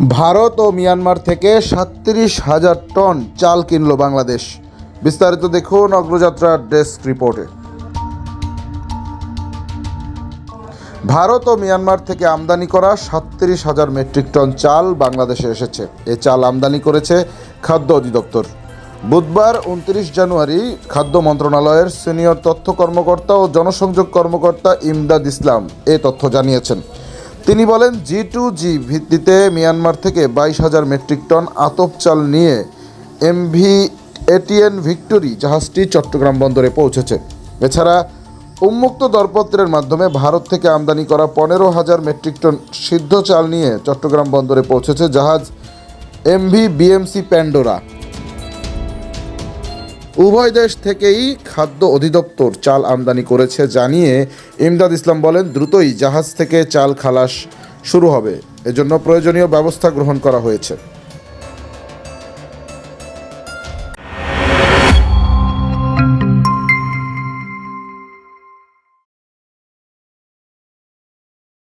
ভারত ও Myanmar থেকে সাতত্রিশ হাজার টন চাল কিনল বাংলাদেশ। বিস্তারিত দেখুন অগ্রযাত্রার ডেস্ক রিপোর্টে। ভারত ও মিয়ানমার থেকে আমদানি করা সাতত্রিশ হাজার মেট্রিক টন চাল বাংলাদেশে এসেছে। এ চাল আমদানি করেছে খাদ্য অধিদপ্তর। বুধবার উনত্রিশ জানুয়ারি খাদ্য মন্ত্রণালয়ের সিনিয়র তথ্য কর্মকর্তা ও জনসংযোগ কর্মকর্তা ইমদাদ ইসলাম এ তথ্য জানিয়েছেন। তিনি বলেন জি টু জি ভিত্তিতে মিয়ানমার থেকে বাইশ হাজার মেট্রিক টন আতপ চাল নিয়ে এমভি এটিএন ভিক্টোরি জাহাজটি চট্টগ্রাম বন্দরে পৌঁছেছে। এছাড়া উন্মুক্ত দরপত্রের মাধ্যমে ভারত থেকে আমদানি করা পনেরো হাজার মেট্রিক টন সিদ্ধ চাল নিয়ে চট্টগ্রাম বন্দরে পৌঁছেছে জাহাজ এমভি বিএমসি প্যান্ডোরা। উভয় দেশ থেকেই খাদ্য অধিদপ্তর চাল আমদানি করেছে জানিয়ে ইমদাদ ইসলাম বলেন, দ্রুতই জাহাজ থেকে চাল খালাস শুরু হবে। এজন্য প্রয়োজনীয় ব্যবস্থা গ্রহণ করা হয়েছে।